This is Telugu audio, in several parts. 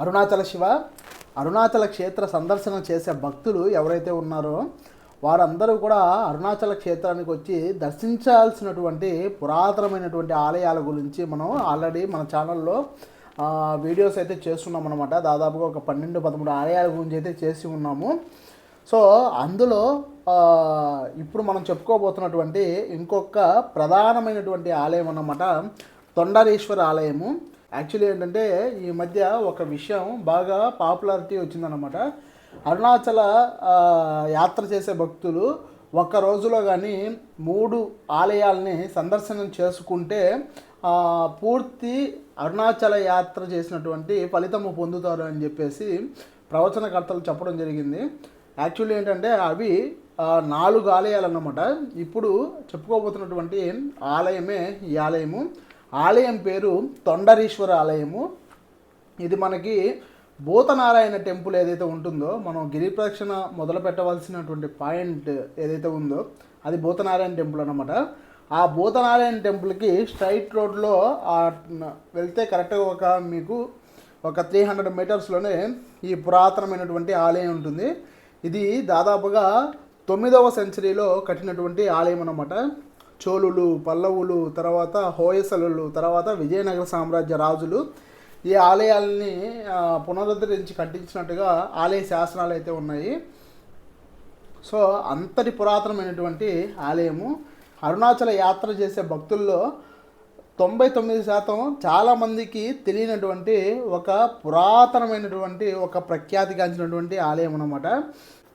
అరుణాచల శివ అరుణాచల క్షేత్ర సందర్శన చేసే భక్తులు ఎవరైతే ఉన్నారో వారందరూ కూడా అరుణాచల క్షేత్రానికి వచ్చి దర్శించాల్సినటువంటి పురాతనమైనటువంటి ఆలయాల గురించి మనం ఆల్రెడీ మన ఛానల్లో వీడియోస్ అయితే చేస్తున్నాం అనమాట దాదాపుగా ఒక పన్నెండు పదమూడు ఆలయాల గురించి అయితే చేసి ఉన్నాము. సో అందులో ఇప్పుడు మనం చెప్పుకోబోతున్నటువంటి ఇంకొక ప్రధానమైనటువంటి ఆలయం అన్నమాట తొండరేశ్వర ఆలయము. యాక్చువల్లీ ఏంటంటే ఈ మధ్య ఒక విషయం బాగా పాపులారిటీ వచ్చిందనమాట అరుణాచల యాత్ర చేసే భక్తులు ఒక్క రోజులో కానీ మూడు ఆలయాల్ని సందర్శనం చేసుకుంటే పూర్తి అరుణాచల యాత్ర చేసినటువంటి ఫలితము పొందుతారు అని చెప్పేసి ప్రవచనకర్తలు చెప్పడం జరిగింది. యాక్చువల్లీ ఏంటంటే అవి నాలుగు ఆలయాలు అన్నమాట ఇప్పుడు చెప్పుకోబోతున్నటువంటి ఆలయమే ఈ ఆలయము. ఆలయం పేరు తొండరీశ్వర ఆలయము. ఇది మనకి భూతనారాయణ టెంపుల్ ఏదైతే ఉంటుందో మనం గిరి ప్రదక్షిణ మొదలు పెట్టవలసినటువంటి పాయింట్ ఏదైతే ఉందో అది భూతనారాయణ టెంపుల్ అనమాట ఆ భూతనారాయణ టెంపుల్కి స్ట్రైట్ రోడ్లో వెళ్తే కరెక్ట్గా ఒక మీకు ఒక త్రీ హండ్రెడ్ మీటర్స్లోనే ఈ పురాతనమైనటువంటి ఆలయం ఉంటుంది. ఇది దాదాపుగా తొమ్మిదవ సెంచరీలో కట్టినటువంటి ఆలయం అన్నమాట. చోళులు పల్లవులు తర్వాత హోయసలులు తర్వాత విజయనగర సామ్రాజ్య రాజులు ఈ ఆలయాల్ని పునరుద్ధరించి కట్టించినట్టుగా ఆలయ శాసనాలు అయితే ఉన్నాయి. సో అంతటి పురాతనమైనటువంటి ఆలయము. అరుణాచల యాత్ర చేసే భక్తుల్లో తొంభై తొమ్మిది శాతం చాలామందికి తెలియనటువంటి ఒక పురాతనమైనటువంటి ఒక ప్రఖ్యాతిగాంచినటువంటి ఆలయం అన్నమాట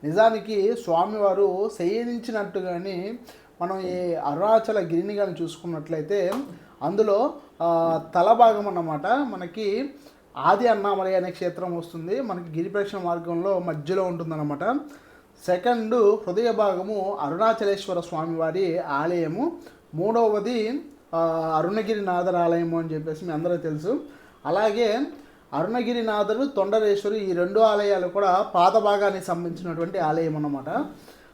నిజానికి స్వామివారు శయనించినట్టుగాని మనం ఈ అరుణాచల గిరిని కానీ చూసుకున్నట్లయితే అందులో తల భాగం అన్నమాట మనకి ఆది అన్నామలై అనే క్షేత్రం వస్తుంది. మనకి గిరిప్రక్షణ మార్గంలో మధ్యలో ఉంటుందన్నమాట. సెకండ్ హృదయ భాగము అరుణాచలేశ్వర స్వామివారి ఆలయము. మూడవది అరుణగిరినాథర్ ఆలయము అని చెప్పేసి మీ అందరూ తెలుసు. అలాగే అరుణగిరినాథరు తొండరేశ్వరు ఈ రెండు ఆలయాలు కూడా పాత భాగానికి సంబంధించినటువంటి ఆలయం అన్నమాట.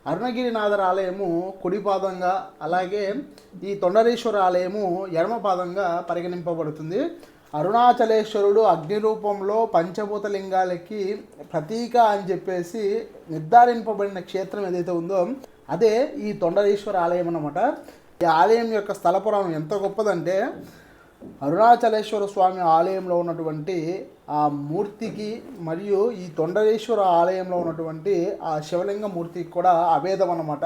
అరుణగిరినాథర్ ఆలయము కుడిపాదంగా అలాగే ఈ తొండరేశ్వర ఆలయము ఎడమపాదంగా పరిగణింపబడుతుంది. అరుణాచలేశ్వరుడు అగ్ని రూపంలో పంచభూత లింగాలకి ప్రతీక అని చెప్పేసి నిర్ధారింపబడిన క్షేత్రం ఏదైతే ఉందో అదే ఈ తొండరేశ్వర ఆలయం అన్నమాట. ఈ ఆలయం యొక్క స్థల పురాణం ఎంత గొప్పదంటే అరుణాచలేశ్వర స్వామి ఆలయంలో ఉన్నటువంటి ఆ మూర్తికి మరియు ఈ తొండరేశ్వర ఆలయంలో ఉన్నటువంటి ఆ శివలింగ మూర్తికి కూడా అభేదం అన్నమాట.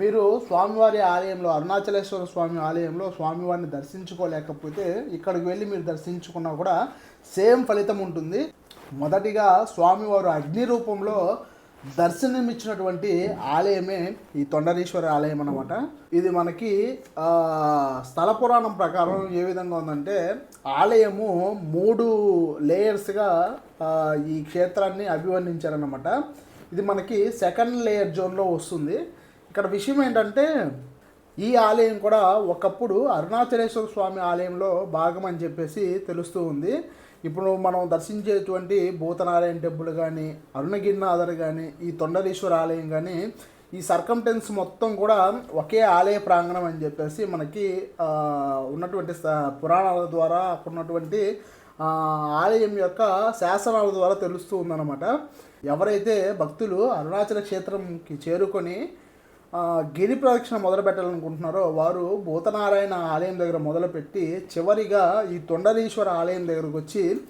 మీరు స్వామివారి ఆలయంలో అరుణాచలేశ్వర స్వామి ఆలయంలో స్వామివారిని దర్శించుకోలేకపోతే ఇక్కడికి వెళ్ళి మీరు దర్శించుకున్నా కూడా సేమ్ ఫలితం ఉంటుంది. మొదటిగా స్వామివారు అగ్ని రూపంలో దర్శనమిచ్చినటువంటి ఆలయమే ఈ తొండరీశ్వర ఆలయం అనమాట ఇది మనకి స్థల పురాణం ప్రకారం ఏ విధంగా ఉందంటే ఆలయము మూడు లేయర్స్గా ఈ క్షేత్రాన్ని అభివర్ణించారనమాట ఇది మనకి సెకండ్ లేయర్ జోన్లో వస్తుంది. ఇక్కడ విషయం ఏంటంటే ఈ ఆలయం కూడా ఒకప్పుడు అరుణాచలేశ్వర స్వామి ఆలయంలో భాగం అని చెప్పేసి తెలుస్తూ ఉంది. ఇప్పుడు మనం దర్శించేటువంటి భూతనారాయణ టెంపుల్ కానీ అరుణగిరినాథర్ కానీ ఈ తొండరీశ్వర ఆలయం కానీ ఈ సర్కంటెన్స్ మొత్తం కూడా ఒకే ఆలయ ప్రాంగణం అని చెప్పేసి మనకి ఉన్నటువంటి పురాణాల ద్వారా అక్కడ ఉన్నటువంటి ఆలయం యొక్క శాసనాల ద్వారా తెలుస్తూ ఉందన్నమాట. ఎవరైతే భక్తులు అరుణాచల క్షేత్రంకి చేరుకొని గిరి ప్రదక్షిణ మొదలు పెట్టాలనుకుంటున్నారో వారు భూతనారాయణ ఆలయం దగ్గర మొదలుపెట్టి చివరిగా ఈ తొండరీశ్వర ఆలయం దగ్గరకు వచ్చి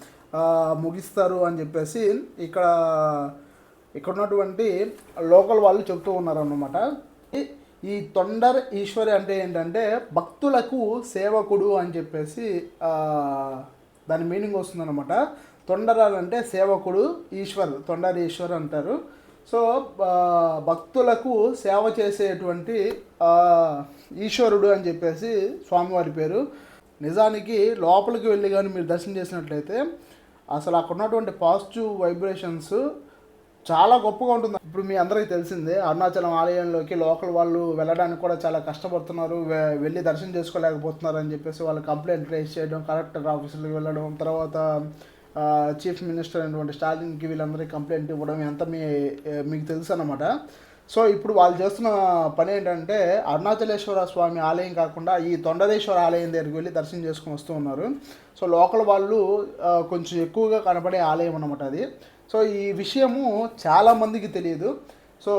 ముగిస్తారు అని చెప్పేసి ఇక్కడ ఇక్కడ ఉన్నటువంటి లోకల్ వాళ్ళు చెప్తూ ఉన్నారన్నమాట. ఈ- ఈ తొండర్ ఈశ్వరి అంటే ఏంటంటే భక్తులకు సేవకుడు అని చెప్పేసి దాని మీనింగ్ వస్తుందన్నమాట. తొండరాలు అంటే సేవకుడు ఈశ్వర్ తొండర్ ఈశ్వర్ అంటారు. సో భక్తులకు సేవ చేసేటువంటి ఈశ్వరుడు అని చెప్పేసి స్వామివారి పేరు. నిజానికి లోపలికి వెళ్ళి కానీ మీరు దర్శనం చేసినట్లయితే అసలు అక్కడ ఉన్నటువంటి పాజిటివ్ వైబ్రేషన్స్ చాలా గొప్పగా ఉంటుంది. ఇప్పుడు మీ అందరికీ తెలిసిందే అరుణాచలం ఆలయంలోకి లోకల్ వాళ్ళు వెళ్ళడానికి కూడా చాలా కష్టపడుతున్నారు. వెళ్ళి దర్శనం చేసుకోలేకపోతున్నారు అని చెప్పేసి వాళ్ళు కంప్లైంట్ రేస్ చేయడం కలెక్టర్ ఆఫీసులకు వెళ్ళడం తర్వాత చీఫ్ మినిస్టర్ అయినటువంటి స్టాలిన్కి వీళ్ళందరికీ కంప్లైంట్ ఇవ్వడం ఎంత మీ మీకు తెలుసు అనమాట సో ఇప్పుడు వాళ్ళు చేస్తున్న పని ఏంటంటే అరుణాచలేశ్వర స్వామి ఆలయం కాకుండా ఈ తొండరేశ్వర ఆలయం దగ్గరికి వెళ్ళి దర్శనం చేసుకుని వస్తూ ఉన్నారు. సో లోకల్ వాళ్ళు కొంచెం ఎక్కువగా కనపడే ఆలయం అన్నమాట అది. సో ఈ విషయము చాలామందికి తెలియదు. సో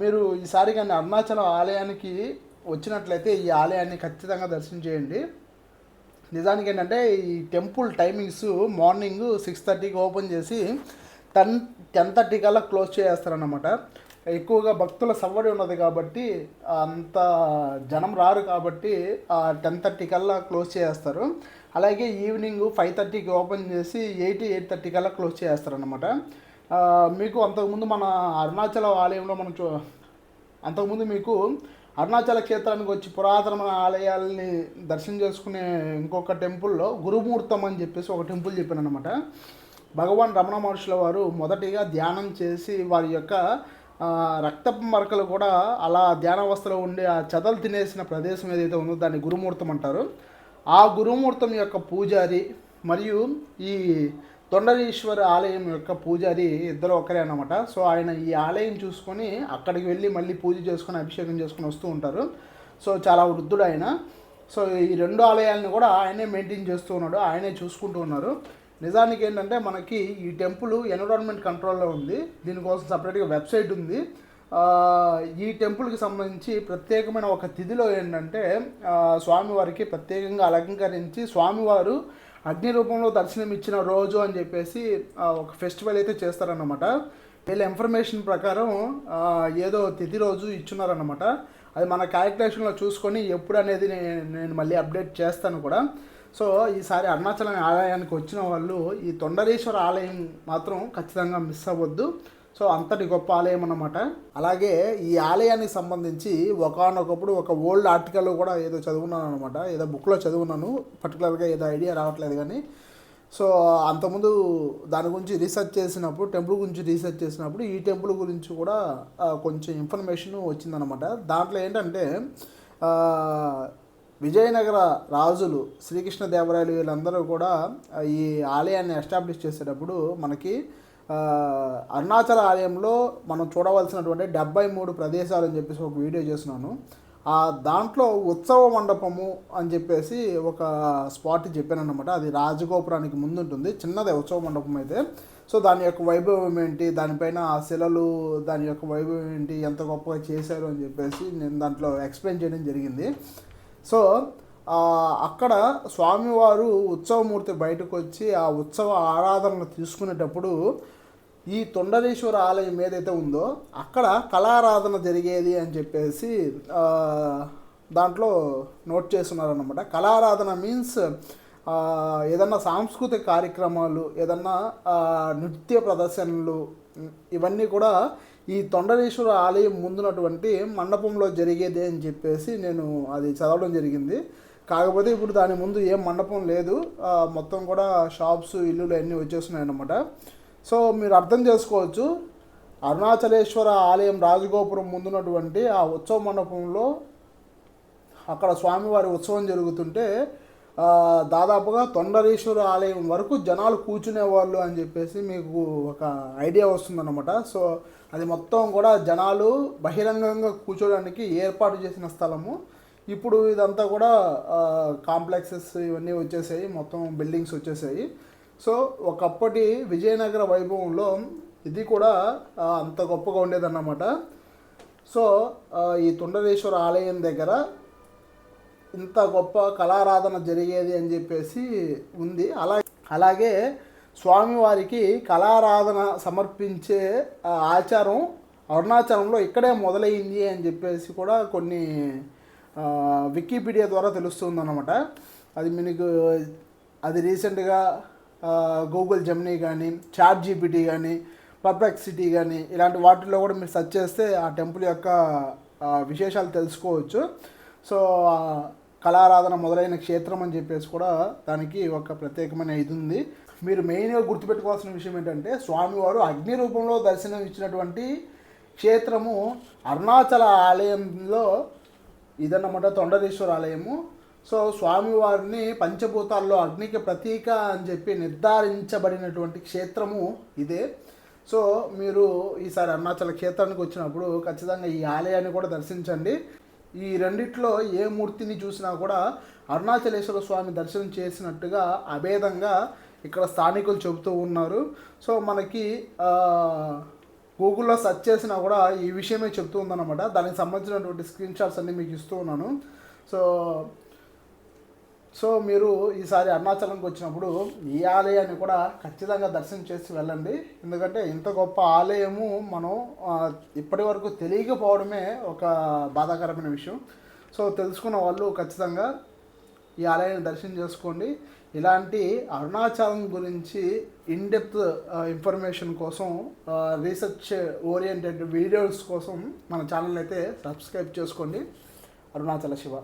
మీరు ఈసారి కానీ అరుణాచలం ఆలయానికి వచ్చినట్లయితే ఈ ఆలయాన్ని ఖచ్చితంగా దర్శనం చేయండి. నిజానికి ఏంటంటే ఈ టెంపుల్ టైమింగ్స్ మార్నింగ్ సిక్స్ థర్టీకి ఓపెన్ చేసి టెన్ టెన్ థర్టీ కల్లా క్లోజ్ చేసేస్తారనమాట ఎక్కువగా భక్తుల సవ్వడి ఉన్నది కాబట్టి అంత జనం రారు కాబట్టి టెన్ థర్టీ కల్లా క్లోజ్ చేస్తారు. అలాగే ఈవినింగ్ ఫైవ్ థర్టీకి ఓపెన్ చేసి ఎయిట్ ఎయిట్ థర్టీ కల్లా క్లోజ్ చేస్తారనమాట మీకు అంతకుముందు మన అరుణాచల ఆలయంలో మనం చూ అంతకుముందు మీకు అరుణాచల క్షేత్రానికి వచ్చి పురాతనమైన ఆలయాల్ని దర్శనం చేసుకునే ఇంకొక టెంపుల్లో గురుమూర్తం అని చెప్పేసి ఒక టెంపుల్ చెప్పాను అనమాట భగవాన్ రమణ మహర్షుల వారు మొదటిగా ధ్యానం చేసి వారి యొక్క రక్త మరకలు కూడా అలా ధ్యానావస్థలో ఉండి ఆ చెదలు తినేసిన ప్రదేశం ఏదైతే ఉందో దాన్ని గురుమూర్తం అంటారు. ఆ గురుమూర్తం యొక్క పూజారి మరియు ఈ తొండరీశ్వర ఆలయం యొక్క పూజారి ఇద్దరు ఒకరే అనమాట సో ఆయన ఈ ఆలయం చూసుకొని అక్కడికి వెళ్ళి మళ్ళీ పూజ చేసుకొని అభిషేకం చేసుకొని వస్తూ ఉంటారు. సో చాలా వృద్ధుడు ఆయన. సో ఈ రెండు ఆలయాలను కూడా ఆయనే మెయింటైన్ చేస్తూ ఉన్నాడు. ఆయనే చూసుకుంటూ ఉన్నారు. నిజానికి ఏంటంటే మనకి ఈ టెంపుల్ ఎన్విరాన్మెంట్ కంట్రోల్లో ఉంది. దీనికోసం సపరేట్గా వెబ్సైట్ ఉంది. ఈ టెంపుల్కి సంబంధించి ప్రత్యేకమైన ఒక తిథిలో ఏంటంటే స్వామివారికి ప్రత్యేకంగా అలంకరించి స్వామివారు అగ్ని రూపంలో దర్శనం ఇచ్చిన రోజు అని చెప్పేసి ఒక ఫెస్టివల్ అయితే చేస్తారన్నమాట. వీళ్ళ ఇన్ఫర్మేషన్ ప్రకారం ఏదో తిథి రోజు ఇచ్చున్నారన్నమాట. అది మన క్యాలిక్యులేషన్లో చూసుకొని ఎప్పుడు అనేది నేను నేను మళ్ళీ అప్డేట్ చేస్తాను కూడా. సో ఈసారి అరుణాచలం ఆలయానికి వచ్చిన వాళ్ళు ఈ తొండరేశ్వర ఆలయం మాత్రం ఖచ్చితంగా మిస్ అవ్వద్దు. సో అంతటి గొప్ప ఆలయం అన్నమాట. అలాగే ఈ ఆలయానికి సంబంధించి ఒకనొకప్పుడు ఒక ఓల్డ్ ఆర్టికల్ కూడా ఏదో చదువున్నాను అనమాట ఏదో బుక్లో చదువున్నాను. పర్టికులర్గా ఏదో ఐడియా రావట్లేదు కానీ. సో అంతకుముందు దాని గురించి రీసెర్చ్ చేసినప్పుడు టెంపుల్ గురించి రీసెర్చ్ చేసినప్పుడు ఈ టెంపుల్ గురించి కూడా కొంచెం ఇన్ఫర్మేషన్ వచ్చిందనమాట దాంట్లో ఏంటంటే విజయనగర రాజులు శ్రీకృష్ణదేవరాయలు వీళ్ళందరూ కూడా ఈ ఆలయాన్ని ఎస్టాబ్లిష్ చేసేటప్పుడు మనకి అరుణాచల ఆలయంలో మనం చూడవలసినటువంటి డెబ్బై మూడు ప్రదేశాలు అని చెప్పేసి ఒక వీడియో చేస్తున్నాను. ఆ దాంట్లో ఉత్సవ మండపము అని చెప్పేసి ఒక స్పాట్ చెప్పాను అనమాట అది రాజగోపురానికి ముందు ఉంటుంది చిన్నదే ఉత్సవ మండపం అయితే. సో దాని యొక్క వైభవం ఏంటి? దానిపైన ఆ శిలలు దాని యొక్క వైభవం ఏంటి? ఎంత గొప్పగా చేశారు అని చెప్పేసి నేను దాంట్లో ఎక్స్ప్లెయిన్ చేయడం జరిగింది. సో అక్కడ స్వామివారు ఉత్సవమూర్తి బయటకు వచ్చి ఆ ఉత్సవ ఆరాధనలు తీసుకునేటప్పుడు ఈ తొండరేశ్వర ఆలయం ఏదైతే ఉందో అక్కడ కళారాధన జరిగేది అని చెప్పేసి దాంట్లో నోట్ చేస్తున్నారనమాట కళారాధన మీన్స్ ఏదన్నా సాంస్కృతిక కార్యక్రమాలు ఏదన్నా నృత్య ప్రదర్శనలు ఇవన్నీ కూడా ఈ తొండరేశ్వర ఆలయం ముందున్నటువంటి మండపంలో జరిగేది అని చెప్పేసి నేను అది చదవడం జరిగింది. కాకపోతే ఇప్పుడు దాని ముందు ఏం మండపం లేదు. మొత్తం కూడా షాప్స్ ఇల్లులు అన్నీ వచ్చేస్తున్నాయి అన్నమాట సో మీరు అర్థం చేసుకోవచ్చు. అరుణాచలేశ్వర ఆలయం రాజగోపురం ముందున్నటువంటి ఆ ఉత్సవ మండపంలో అక్కడ స్వామివారి ఉత్సవం జరుగుతుంటే దాదాపుగా తొండరేశ్వర ఆలయం వరకు జనాలు కూర్చునేవాళ్ళు అని చెప్పేసి మీకు ఒక ఐడియా వస్తుందన్నమాట. సో అది మొత్తం కూడా జనాలు బహిరంగంగా కూర్చోడానికి ఏర్పాటు చేసిన స్థలము. ఇప్పుడు ఇదంతా కూడా కాంప్లెక్సెస్ ఇవన్నీ వచ్చేసాయి. మొత్తం బిల్డింగ్స్ వచ్చేసాయి. సో ఒకప్పటి విజయనగర వైభవంలో ఇది కూడా అంత గొప్పగా ఉండేదన్నమాట. సో ఈ తుండరేశ్వర ఆలయం దగ్గర ఇంత గొప్ప కళారాధన జరిగేది అని చెప్పేసి ఉంది. అలా అలాగే స్వామివారికి కళారాధన సమర్పించే ఆచారం అరుణాచలంలో ఇక్కడే మొదలైంది అని చెప్పేసి కూడా కొన్ని వికీపీడియా ద్వారా తెలుస్తుందన్నమాట. అది మీకు అది రీసెంట్గా గూగుల్ జెమినీ కానీ చాట్ జీపీటీ కానీ పర్ప్లెక్సిటీ కానీ ఇలాంటి వాటిల్లో కూడా మీరు సెర్చ్ చేస్తే ఆ టెంపుల్ యొక్క విశేషాలు తెలుసుకోవచ్చు. సో కళారాధన మొదలైన క్షేత్రం అని చెప్పేసి కూడా దానికి ఒక ప్రత్యేకమైన ఇది ఉంది. మీరు మెయిన్గా గుర్తుపెట్టుకోవాల్సిన విషయం ఏంటంటే స్వామివారు అగ్ని రూపంలో దర్శనం ఇచ్చినటువంటి క్షేత్రము అరుణాచల ఆలయంలో ఇదన్నమాట తొండరేశ్వర ఆలయము. సో స్వామివారిని పంచభూతాల్లో అగ్నికి ప్రతీక అని చెప్పి నిర్ధారించబడినటువంటి క్షేత్రము ఇదే. సో మీరు ఈసారి అరుణాచల క్షేత్రానికి వచ్చినప్పుడు ఖచ్చితంగా ఈ ఆలయాన్ని కూడా దర్శించండి. ఈ రెండిట్లో ఏ మూర్తిని చూసినా కూడా అరుణాచలేశ్వర స్వామి దర్శనం చేసినట్టుగా అభేదంగా ఇక్కడ స్థానికులు చెబుతూ ఉన్నారు. సో మనకి గూగుల్లో సెర్చ్ చేసినా కూడా ఈ విషయమే చెప్తూ ఉందన్నమాట. దానికి సంబంధించినటువంటి స్క్రీన్ షాట్స్ అన్నీ మీకు ఇస్తూ ఉన్నాను. సో సో మీరు ఈసారి అరుణాచలంకి వచ్చినప్పుడు ఈ ఆలయాన్ని కూడా ఖచ్చితంగా దర్శనం చేసి వెళ్ళండి. ఎందుకంటే ఇంత గొప్ప ఆలయము మనం ఇప్పటి వరకు తెలియకపోవడమే ఒక బాధాకరమైన విషయం. సో తెలుసుకున్న వాళ్ళు ఖచ్చితంగా ఈ ఆలయాన్ని దర్శనం చేసుకోండి. ఇలాంటి అరుణాచలం గురించి ఇన్ డెప్త్ ఇన్ఫర్మేషన్ కోసం రీసెర్చ్ ఓరియంటెడ్ వీడియోస్ కోసం మన ఛానల్ అయితే సబ్స్క్రైబ్ చేసుకోండి. అరుణాచల శివ.